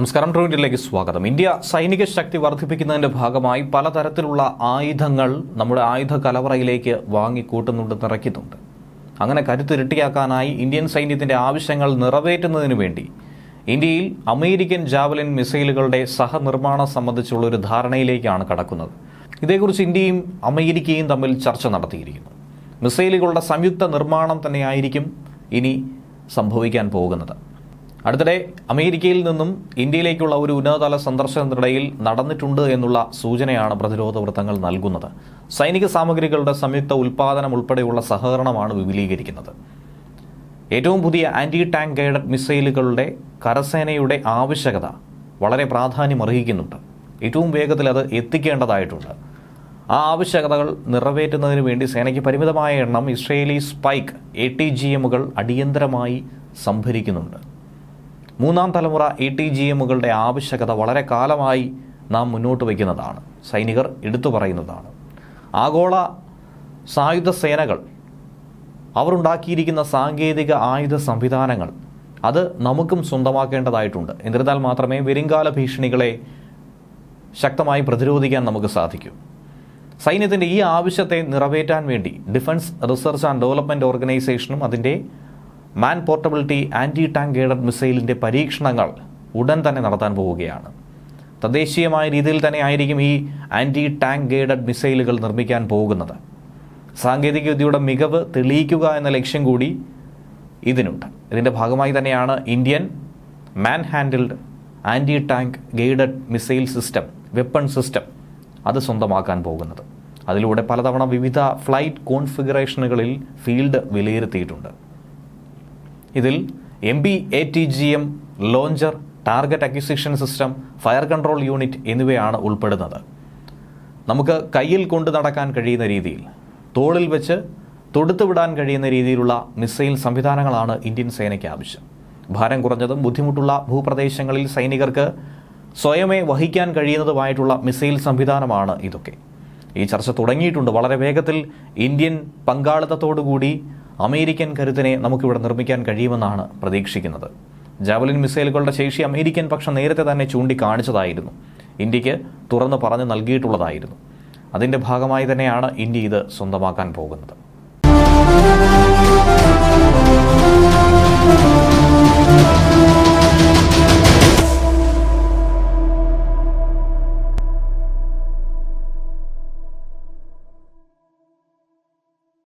നമസ്കാരം ട്രൂവിന്റിലേക്ക് സ്വാഗതം. ഇന്ത്യ സൈനിക ശക്തി വർദ്ധിപ്പിക്കുന്നതിന്റെ ഭാഗമായി പലതരത്തിലുള്ള ആയുധങ്ങൾ നമ്മുടെ ആയുധ കലവറയിലേക്ക് വാങ്ങിക്കൂട്ടുന്നുണ്ട് നിറയ്ക്കുന്നുണ്ട്. അങ്ങനെ കരുത്തിരട്ടിയാക്കാനായി ഇന്ത്യൻ സൈന്യത്തിന്റെ ആവശ്യങ്ങൾ നിറവേറ്റുന്നതിനു വേണ്ടി ഇന്ത്യയിൽ അമേരിക്കൻ ജാവലിൻ മിസൈലുകളുടെ സഹനിർമ്മാണം സംബന്ധിച്ചുള്ള ഒരു ധാരണയിലേക്കാണ് കടക്കുന്നത്. ഇതേക്കുറിച്ച് ഇന്ത്യയും അമേരിക്കയും തമ്മിൽ ചർച്ച നടത്തിയിരിക്കുന്നു. മിസൈലുകളുടെ സംയുക്ത നിർമ്മാണം തന്നെയായിരിക്കും ഇനി സംഭവിക്കാൻ പോകുന്നത്. അടുത്തിടെ അമേരിക്കയിൽ നിന്നും ഇന്ത്യയിലേക്കുള്ള ഒരു ഉന്നതതല സന്ദർശനത്തിനിടയിൽ നടന്നിട്ടുണ്ട് എന്നുള്ള സൂചനയാണ് പ്രതിരോധ വൃത്തങ്ങൾ നൽകുന്നത്. സൈനിക സാമഗ്രികളുടെ സംയുക്ത ഉൽപാദനം ഉൾപ്പെടെയുള്ള സഹകരണമാണ് വിപുലീകരിക്കുന്നത്. ഏറ്റവും പുതിയ ആന്റി ടാങ്ക് ഗൈഡഡ് മിസൈലുകളുടെ കരസേനയുടെ ആവശ്യകത വളരെ പ്രാധാന്യമർഹിക്കുന്നുണ്ട്. ഏറ്റവും വേഗത്തിൽ അത് എത്തിക്കേണ്ടതായിട്ടുണ്ട്. ആ ആവശ്യകതകൾ നിറവേറ്റുന്നതിന് വേണ്ടി സേനയ്ക്ക് പരിമിതമായ എണ്ണം Israeli Spike A T G എമ്മുകൾ അടിയന്തരമായി സംഭരിക്കുന്നുണ്ട്. മൂന്നാം തലമുറ എ ടി ജി എമ്മുകളുടെ ആവശ്യകത വളരെ കാലമായി നാം മുന്നോട്ട് വയ്ക്കുന്നതാണ്. സൈനികർ എടുത്തു പറയുന്നതാണ്. ആഗോള സായുധ സേനകൾ അവർ ഉണ്ടാക്കിയിരിക്കുന്ന സാങ്കേതിക ആയുധ സംവിധാനങ്ങൾ അത് നമുക്കും സ്വന്തമാക്കേണ്ടതായിട്ടുണ്ട്. എന്നിരുന്നാൽ മാത്രമേ വരുംകാല ഭീഷണികളെ ശക്തമായി പ്രതിരോധിക്കാൻ നമുക്ക് സാധിക്കൂ. സൈന്യത്തിന്റെ ഈ ആവശ്യത്തെ നിറവേറ്റാൻ വേണ്ടി ഡിഫൻസ് റിസർച്ച് ആൻഡ് ഡെവലപ്മെന്റ് ഓർഗനൈസേഷനും അതിന്റെ man portability anti tank guided മിസൈലിന്റെ പരീക്ഷണങ്ങൾ ഉടൻ തന്നെ നടത്താൻ പോവുകയാണ്. തദ്ദേശീയമായ രീതിയിൽ തന്നെ ആയിരിക്കും ഈ ആന്റി ടാങ്ക് ഗൈഡഡ് മിസൈലുകൾ നിർമ്മിക്കാൻ പോകുന്നത്. സാങ്കേതികവിദ്യയുടെ മികവ് തെളിയിക്കുക എന്ന ലക്ഷ്യം കൂടി ഇതിനുണ്ട്. ഇതിന്റെ ഭാഗമായി തന്നെയാണ് Indian man handled anti tank guided missile system weapon system അത് സ്വന്തമാക്കാൻ പോകുന്നത്. അതിലൂടെ പലതവണ വിവിധ ഫ്ലൈറ്റ് കോൺഫിഗറേഷനുകളിൽ ഫീൽഡ് വിലയിരുത്തിയിട്ടുണ്ട്. ഇതിൽ M B A T G M launcher target acquisition system fire control unit എന്നിവയാണ് ഉൾപ്പെടുന്നത്. നമുക്ക് കയ്യിൽ കൊണ്ടു നടക്കാൻ കഴിയുന്ന രീതിയിൽ തോളിൽ വെച്ച് തൊടുത്തുവിടാൻ കഴിയുന്ന രീതിയിലുള്ള മിസൈൽ സംവിധാനങ്ങളാണ് ഇന്ത്യൻ സേനയ്ക്ക് ആവശ്യം. ഭാരം കുറഞ്ഞതും ബുദ്ധിമുട്ടുള്ള ഭൂപ്രദേശങ്ങളിൽ സൈനികർക്ക് സ്വയമേ വഹിക്കാൻ കഴിയുന്നതുമായിട്ടുള്ള മിസൈൽ സംവിധാനമാണ് ഇതൊക്കെ. ഈ ചർച്ച തുടങ്ങിയിട്ടുണ്ട്. വളരെ വേഗത്തിൽ ഇന്ത്യൻ പങ്കാളിത്തത്തോടുകൂടി അമേരിക്കൻ കരുത്തിനെ നമുക്കിവിടെ നിർമ്മിക്കാൻ കഴിയുമെന്നാണ് പ്രതീക്ഷിക്കുന്നത്. ജാവലിൻ മിസൈലുകളുടെ ശേഷി അമേരിക്കൻ പക്ഷം നേരത്തെ തന്നെ ചൂണ്ടിക്കാണിച്ചതായിരുന്നു. ഇന്ത്യയ്ക്ക് തുറന്നു പറഞ്ഞു നൽകിയിട്ടുള്ളതായിരുന്നു. അതിന്റെ ഭാഗമായി തന്നെയാണ് ഇന്ത്യ ഇത് സ്വന്തമാക്കാൻ പോകുന്നത്.